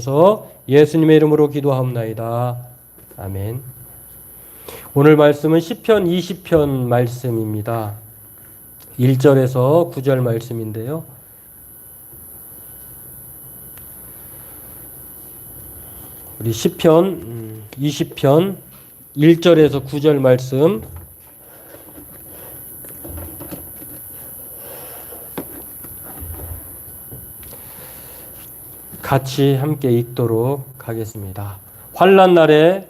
서 예수님의 이름으로 기도하옵나이다. 아멘. 오늘 말씀은 시편 20편 말씀입니다. 1절에서 9절 말씀인데요. 우리 시편 음, 20편 1절에서 9절 말씀 같이 함께 읽도록 하겠습니다. 환난 날에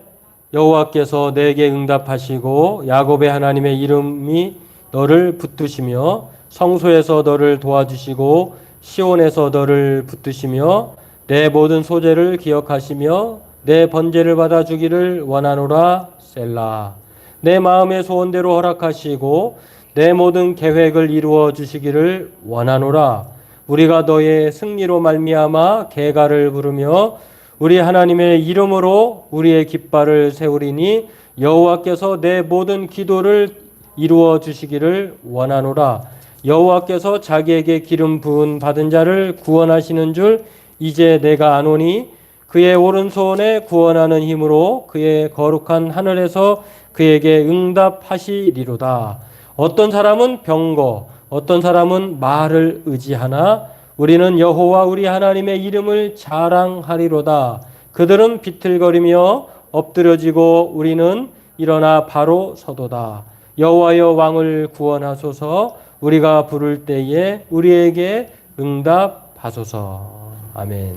여호와께서 내게 응답하시고 야곱의 하나님의 이름이 너를 붙드시며 성소에서 너를 도와주시고 시온에서 너를 붙드시며 내 모든 소재를 기억하시며 내 번제를 받아 주기를 원하노라 셀라 내 마음의 소원대로 허락하시고 내 모든 계획을 이루어 주시기를 원하노라 우리가 너의 승리로 말미암아 개가를 부르며 우리 하나님의 이름으로 우리의 깃발을 세우리니 여호와께서 내 모든 기도를 이루어 주시기를 원하노라. 여호와께서 자기에게 기름 부은 받은 자를 구원하시는 줄 이제 내가 아노니 그의 오른손에 구원하는 힘으로 그의 거룩한 하늘에서 그에게 응답하시리로다. 어떤 사람은 병거 어떤 사람은 말을 의지하나 우리는 여호와 우리 하나님의 이름을 자랑하리로다. 그들은 비틀거리며 엎드려지고 우리는 일어나 바로 서도다. 여호와여 왕을 구원하소서. 우리가 부를 때에 우리에게 응답하소서. 아멘.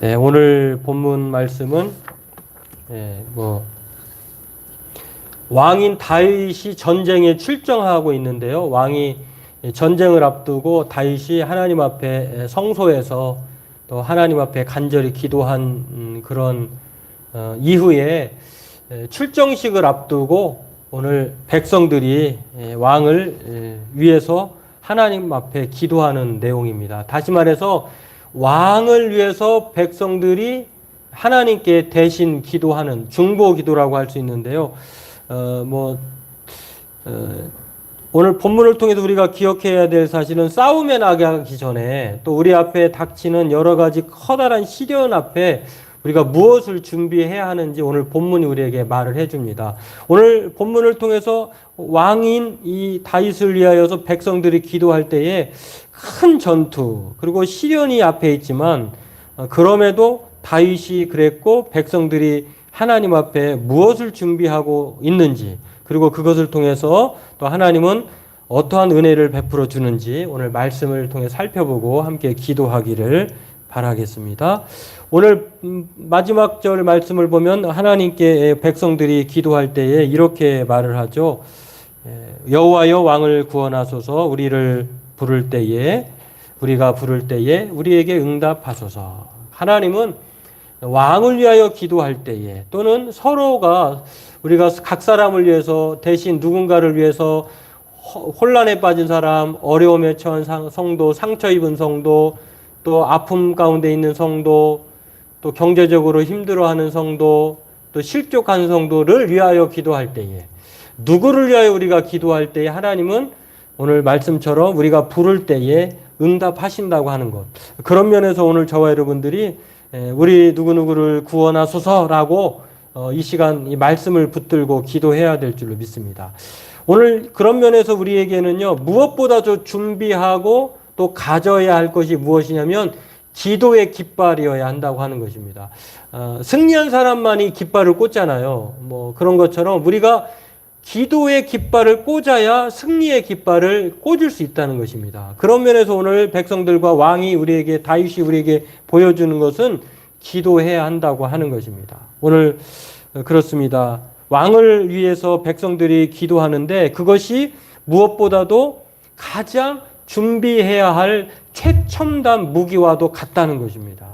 네, 오늘 본문 말씀은 네, 뭐 왕인 다윗이 전쟁에 출정하고 있는데요. 왕이 전쟁을 앞두고 다윗이 하나님 앞에 성소에서 또 하나님 앞에 간절히 기도한 음, 그런 어, 이후에 출정식을 앞두고 오늘 백성들이 왕을 위해서 하나님 앞에 기도하는 내용입니다. 다시 말해서 왕을 위해서 백성들이 하나님께 대신 기도하는 중보 기도라고 할 수 있는데요. 어, 뭐, 어, 오늘 본문을 통해서 우리가 기억해야 될 사실은 싸움에 나가기 전에 또 우리 앞에 닥치는 여러 가지 커다란 시련 앞에 우리가 무엇을 준비해야 하는지 오늘 본문이 우리에게 말을 해줍니다. 오늘 본문을 통해서 왕인 이 다윗을 위하여서 백성들이 기도할 때에 큰 전투 그리고 시련이 앞에 있지만 어, 그럼에도 다윗이 그랬고 백성들이 하나님 앞에 무엇을 준비하고 있는지 그리고 그것을 통해서 또 하나님은 어떠한 은혜를 베풀어 주는지 오늘 말씀을 통해 살펴보고 함께 기도하기를 바라겠습니다. 오늘 음, 마지막 절 말씀을 보면 하나님께 백성들이 기도할 때에 이렇게 말을 하죠. 여호와여 왕을 구원하소서 우리를 부를 때에 우리가 부를 때에 우리에게 응답하소서. 하나님은 왕을 위하여 기도할 때에 또는 서로가 우리가 각 사람을 위해서 대신 누군가를 위해서 혼란에 빠진 사람, 어려움에 처한 성도, 상처 입은 성도, 또 아픔 가운데 있는 성도, 또 경제적으로 힘들어하는 성도, 또 실족한 성도를 위하여 기도할 때에 누구를 위하여 우리가 기도할 때에 하나님은 오늘 말씀처럼 우리가 부를 때에 응답하신다고 하는 것. 그런 면에서 오늘 저와 여러분들이 예, 우리 누구누구를 구원하소서라고 어, 이 시간 이 말씀을 붙들고 기도해야 될 줄로 믿습니다. 오늘 그런 면에서 우리에게는요, 무엇보다도 준비하고 또 가져야 할 것이 무엇이냐면 기도의 깃발이어야 한다고 하는 것입니다. 어, 승리한 사람만이 깃발을 꽂잖아요. 뭐 그런 것처럼 우리가 기도의 깃발을 꽂아야 승리의 깃발을 꽂을 수 있다는 것입니다. 그런 면에서 오늘 백성들과 왕이 우리에게 다윗이 우리에게 보여주는 것은 기도해야 한다고 하는 것입니다. 오늘 그렇습니다. 왕을 위해서 백성들이 기도하는데 그것이 무엇보다도 가장 준비해야 할 최첨단 무기와도 같다는 것입니다.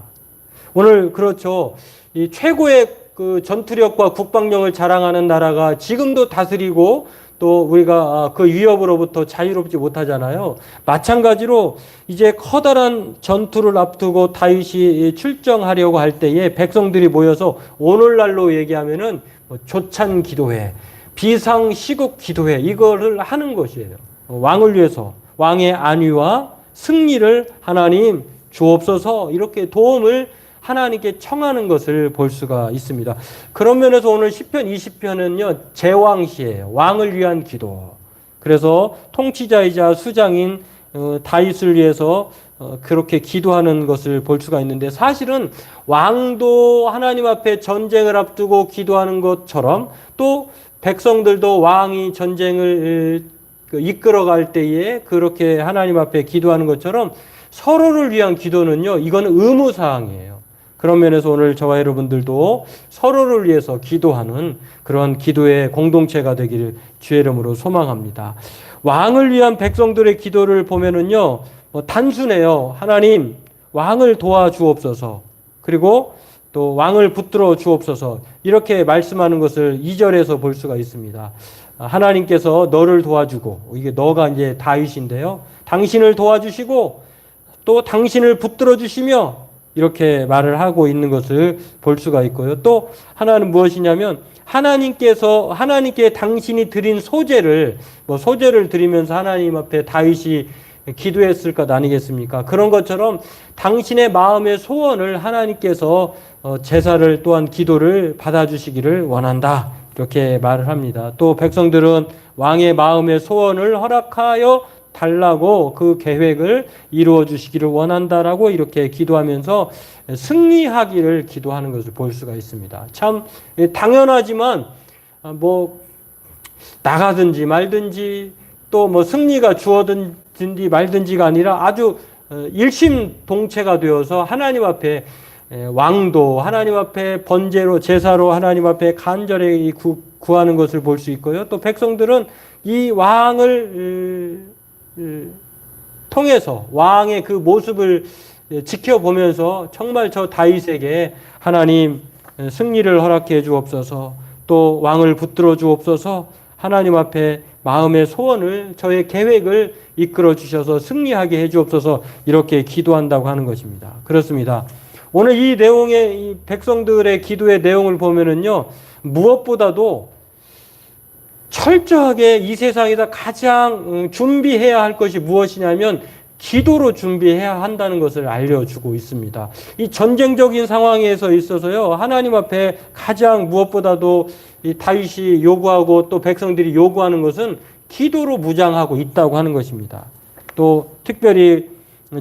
오늘 그렇죠. 이 최고의 그 전투력과 국방력을 자랑하는 나라가 지금도 다스리고 또 우리가 아, 그 위협으로부터 자유롭지 못하잖아요. 마찬가지로 이제 커다란 전투를 앞두고 다윗이 출정하려고 할 때에 백성들이 모여서 오늘날로 얘기하면은 뭐 조찬 기도회, 비상 시국 기도회 이거를 하는 것이에요. 왕을 위해서 왕의 안위와 승리를 하나님 주옵소서 이렇게 도움을 하나님께 청하는 것을 볼 수가 있습니다. 그런 면에서 오늘 10편 20편은요. 제왕시예요. 왕을 위한 기도. 그래서 통치자이자 수장인 어, 다윗을 위해서 어, 그렇게 기도하는 것을 볼 수가 있는데 사실은 왕도 하나님 앞에 전쟁을 앞두고 기도하는 것처럼 또 백성들도 왕이 전쟁을 그 이끌어갈 때에 그렇게 하나님 앞에 기도하는 것처럼 서로를 위한 기도는요, 이거는 의무사항이에요. 그런 면에서 오늘 저와 여러분들도 서로를 위해서 기도하는 그런 기도의 공동체가 되기를 주의 이름으로 소망합니다. 왕을 위한 백성들의 기도를 보면은요, 뭐 단순해요. 하나님, 왕을 도와주옵소서. 그리고 또 왕을 붙들어 주옵소서. 이렇게 말씀하는 것을 2절에서 볼 수가 있습니다. 하나님께서 너를 도와주고, 이게 너가 이제 다윗인데요. 당신을 도와주시고, 또 당신을 붙들어 주시며, 이렇게 말을 하고 있는 것을 볼 수가 있고요. 또 하나는 무엇이냐면 하나님께서 하나님께 당신이 드린 소재를 뭐 소재를 드리면서 하나님 앞에 다윗이 기도했을 것 아니겠습니까? 그런 것처럼 당신의 마음의 소원을 하나님께서 어, 제사를 또한 기도를 받아주시기를 원한다. 이렇게 말을 합니다. 또 백성들은 왕의 마음의 소원을 허락하여 달라고 그 계획을 이루어 주시기를 원한다라고 이렇게 기도하면서 승리하기를 기도하는 것을 볼 수가 있습니다. 참 당연하지만 뭐 나가든지 말든지 또 뭐 승리가 주어든지 말든지가 아니라 아주 일심동체가 되어서 하나님 앞에 왕도 하나님 앞에 번제로 제사로 하나님 앞에 간절히 구하는 것을 볼 수 있고요. 또 백성들은 이 왕을 통해서 왕의 그 모습을 지켜보면서 정말 저 다윗에게 하나님 승리를 허락해 주옵소서 또 왕을 붙들어 주옵소서 하나님 앞에 마음의 소원을 저의 계획을 이끌어 주셔서 승리하게 해 주옵소서 이렇게 기도한다고 하는 것입니다. 그렇습니다. 오늘 이 내용의 이 백성들의 기도의 내용을 보면은요 무엇보다도 철저하게 이 세상에서 가장 음, 준비해야 할 것이 무엇이냐면 기도로 준비해야 한다는 것을 알려주고 있습니다. 이 전쟁적인 상황에서 있어서요, 하나님 앞에 가장 무엇보다도 이 다윗이 요구하고 또 백성들이 요구하는 것은 기도로 무장하고 있다고 하는 것입니다. 또 특별히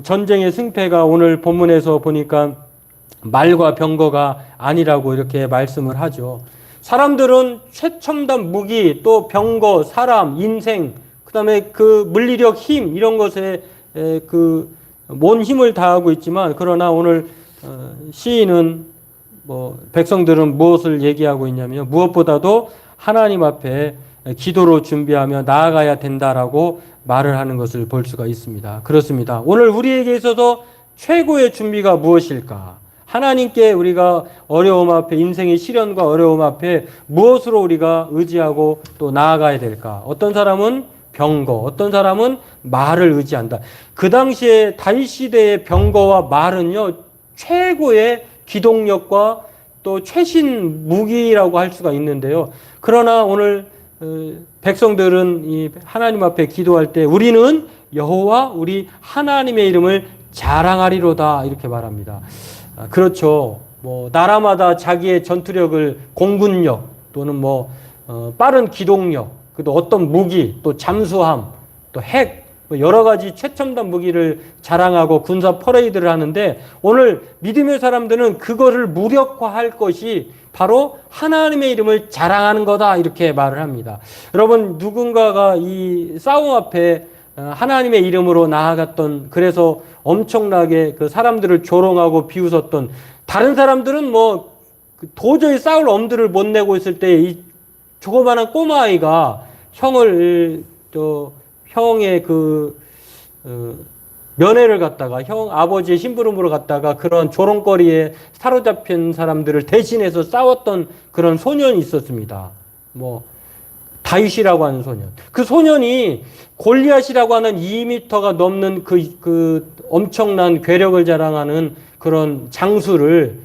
전쟁의 승패가 오늘 본문에서 보니까 말과 병거가 아니라고 이렇게 말씀을 하죠. 사람들은 최첨단 무기, 또 병거, 사람, 인생, 그다음에 그 물리력, 힘 이런 것에 그온 힘을 다하고 있지만 그러나 오늘 어, 시인은 뭐 백성들은 무엇을 얘기하고 있냐면 무엇보다도 하나님 앞에 기도로 준비하며 나아가야 된다라고 말을 하는 것을 볼 수가 있습니다. 그렇습니다. 오늘 우리에게 있어서 최고의 준비가 무엇일까? 하나님께 우리가 어려움 앞에 인생의 시련과 어려움 앞에 무엇으로 우리가 의지하고 또 나아가야 될까? 어떤 사람은 병거, 어떤 사람은 말을 의지한다. 그 당시에 다윗 시대의 병거와 말은요 최고의 기동력과 또 최신 무기라고 할 수가 있는데요. 그러나 오늘 어, 백성들은 이 하나님 앞에 기도할 때 우리는 여호와 우리 하나님의 이름을 자랑하리로다 이렇게 말합니다. 아, 그렇죠. 뭐 나라마다 자기의 전투력을 공군력 또는 뭐 어, 빠른 기동력, 또 어떤 무기, 또 잠수함, 또 핵, 뭐 여러 가지 최첨단 무기를 자랑하고 군사 퍼레이드를 하는데 오늘 믿음의 사람들은 그거를 무력화할 것이 바로 하나님의 이름을 자랑하는 거다 이렇게 말을 합니다. 여러분 누군가가 이 싸움 앞에 어, 하나님의 이름으로 나아갔던 그래서 엄청나게 그 사람들을 조롱하고 비웃었던 다른 사람들은 뭐그 도저히 싸울 엄두를 못 내고 있을 때 이 조그마한 꼬마아이가 형을 저 형의 그 어, 면회를 갔다가 형 아버지의 심부름으로 갔다가 그런 조롱거리에 사로잡힌 사람들을 대신해서 싸웠던 그런 소년이 있었습니다. 뭐 다윗이라고 하는 소년. 그 소년이 골리앗이라고 하는 2미터가 넘는 그, 그 엄청난 괴력을 자랑하는 그런 장수를,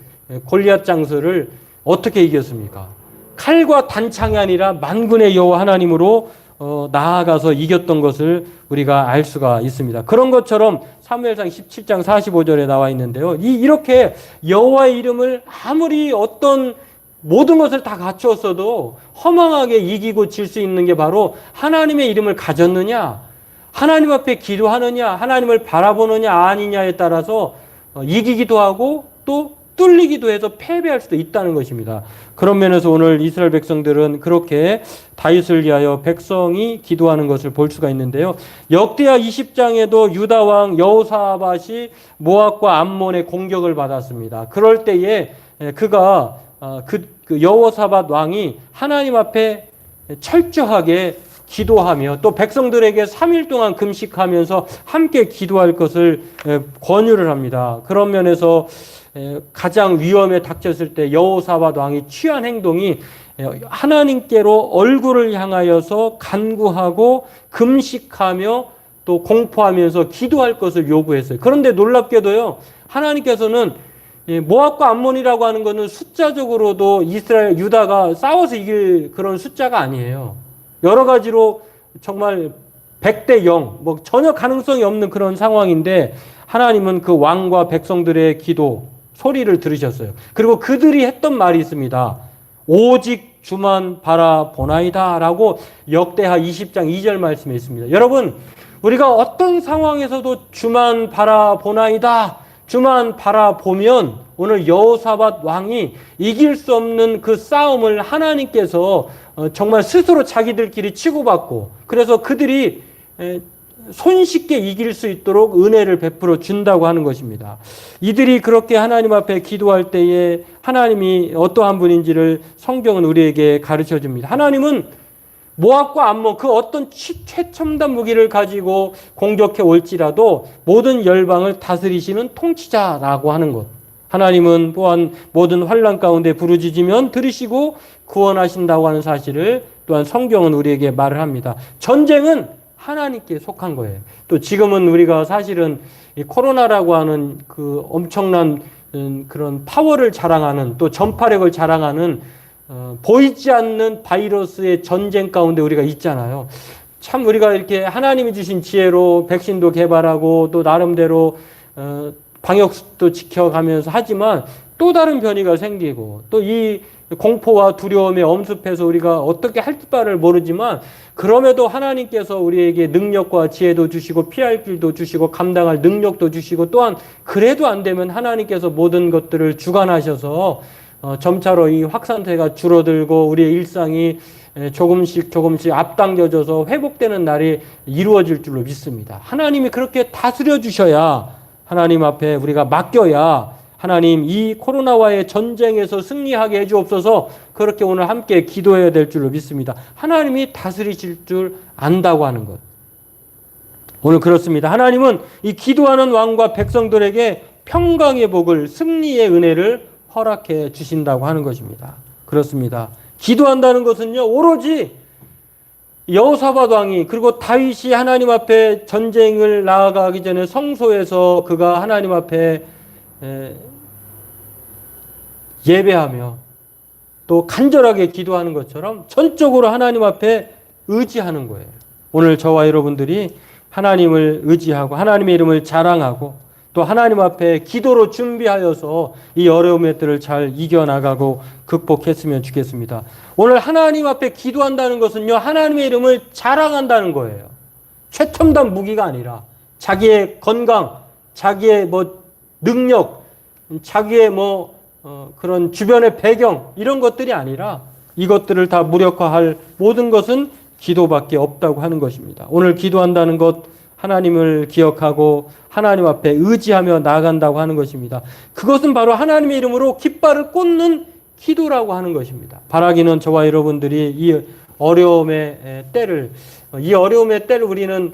골리앗 장수를 어떻게 이겼습니까? 칼과 단창이 아니라 만군의 여호와 하나님으로 어, 나아가서 이겼던 것을 우리가 알 수가 있습니다. 그런 것처럼 사무엘상 17장 45절에 나와 있는데요. 이 이렇게 여호와의 이름을 아무리 어떤 모든 것을 다 갖추었어도 허망하게 이기고 질 수 있는 게 바로 하나님의 이름을 가졌느냐, 하나님 앞에 기도하느냐, 하나님을 바라보느냐 아니냐에 따라서 어, 이기기도 하고 또 뚫리기도 해서 패배할 수도 있다는 것입니다. 그런 면에서 오늘 이스라엘 백성들은 그렇게 다윗을 위하여 백성이 기도하는 것을 볼 수가 있는데요. 역대하 20장에도 유다 왕 여호사밧이 모압과 암몬의 공격을 받았습니다. 그럴 때에 그가 어, 그, 그 여호사밧 왕이 하나님 앞에 철저하게 기도하며 또 백성들에게 3일 동안 금식하면서 함께 기도할 것을 권유를 합니다. 그런 면에서 가장 위험에 닥쳤을 때 여호사밧 왕이 취한 행동이 하나님께로 얼굴을 향하여서 간구하고 금식하며 또 공포하면서 기도할 것을 요구했어요. 그런데 놀랍게도요. 하나님께서는 모압과 암몬이라고 하는 것은 숫자적으로도 이스라엘 유다가 싸워서 이길 그런 숫자가 아니에요. 여러 가지로 정말 100대 0, 뭐 전혀 가능성이 없는 그런 상황인데 하나님은 그 왕과 백성들의 기도 소리를 들으셨어요. 그리고 그들이 했던 말이 있습니다. 오직 주만 바라보나이다 라고 역대하 20장 2절 말씀에 있습니다. 여러분, 우리가 어떤 상황에서도 주만 바라보나이다 주만 바라보면 오늘 여호사밧 왕이 이길 수 없는 그 싸움을 하나님께서 어, 정말 스스로 자기들끼리 치고받고 그래서 그들이 손쉽게 이길 수 있도록 은혜를 베풀어 준다고 하는 것입니다. 이들이 그렇게 하나님 앞에 기도할 때에 하나님이 어떠한 분인지를 성경은 우리에게 가르쳐 줍니다. 하나님은 모압과 암몬 그 어떤 최첨단 무기를 가지고 공격해 올지라도 모든 열방을 다스리시는 통치자라고 하는 것. 하나님은 또한 모든 환란 가운데 부르짖으면 들으시고 구원하신다고 하는 사실을 또한 성경은 우리에게 말을 합니다. 전쟁은 하나님께 속한 거예요. 또 지금은 우리가 사실은 이 코로나라고 하는 그 엄청난 음, 그런 파워를 자랑하는 또 전파력을 자랑하는 어, 보이지 않는 바이러스의 전쟁 가운데 우리가 있잖아요. 참 우리가 이렇게 하나님이 주신 지혜로 백신도 개발하고 또 나름대로 어, 방역도 지켜가면서 하지만 또 다른 변이가 생기고 또 이 공포와 두려움에 엄습해서 우리가 어떻게 할 바를 모르지만 그럼에도 하나님께서 우리에게 능력과 지혜도 주시고 피할 길도 주시고 감당할 능력도 주시고 또한 그래도 안 되면 하나님께서 모든 것들을 주관하셔서 어, 점차로 이 확산세가 줄어들고 우리의 일상이 조금씩 조금씩 앞당겨져서 회복되는 날이 이루어질 줄로 믿습니다. 하나님이 그렇게 다스려 주셔야 하나님 앞에 우리가 맡겨야 하나님 이 코로나와의 전쟁에서 승리하게 해주옵소서 그렇게 오늘 함께 기도해야 될 줄로 믿습니다. 하나님이 다스리실 줄 안다고 하는 것. 오늘 그렇습니다. 하나님은 이 기도하는 왕과 백성들에게 평강의 복을 승리의 은혜를 허락해 주신다고 하는 것입니다. 그렇습니다. 기도한다는 것은요, 오로지 여호사밧 왕이 그리고 다윗이 하나님 앞에 전쟁을 나아가기 전에 성소에서 그가 하나님 앞에 예배하며 또 간절하게 기도하는 것처럼 전적으로 하나님 앞에 의지하는 거예요. 오늘 저와 여러분들이 하나님을 의지하고 하나님의 이름을 자랑하고 또 하나님 앞에 기도로 준비하여서 이 어려움의 들을 잘 이겨나가고 극복했으면 좋겠습니다. 오늘 하나님 앞에 기도한다는 것은요, 하나님의 이름을 자랑한다는 거예요. 최첨단 무기가 아니라 자기의 건강, 자기의 뭐 능력, 자기의 뭐 어, 그런 주변의 배경 이런 것들이 아니라 이것들을 다 무력화할 모든 것은 기도밖에 없다고 하는 것입니다. 오늘 기도한다는 것 하나님을 기억하고 하나님 앞에 의지하며 나아간다고 하는 것입니다. 그것은 바로 하나님의 이름으로 깃발을 꽂는 기도라고 하는 것입니다. 바라기는 저와 여러분들이 이 어려움의 때를 이 어려움의 때를 우리는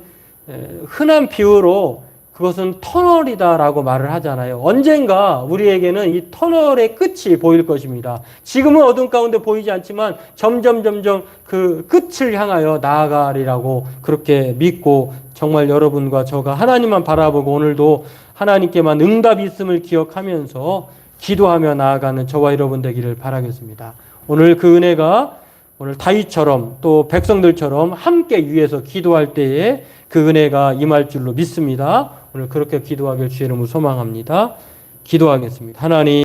흔한 비유로 그것은 터널이다라고 말을 하잖아요. 언젠가 우리에게는 이 터널의 끝이 보일 것입니다. 지금은 어둠 가운데 보이지 않지만 점점 점점 그 끝을 향하여 나아가리라고 그렇게 믿고 정말 여러분과 저가 하나님만 바라보고 오늘도 하나님께만 응답이 있음을 기억하면서 기도하며 나아가는 저와 여러분 되기를 바라겠습니다. 오늘 그 은혜가 오늘 다윗처럼 또 백성들처럼 함께 위에서 기도할 때에 그 은혜가 임할 줄로 믿습니다. 오늘 그렇게 기도하길 주의 이름으로 소망합니다. 기도하겠습니다. 하나님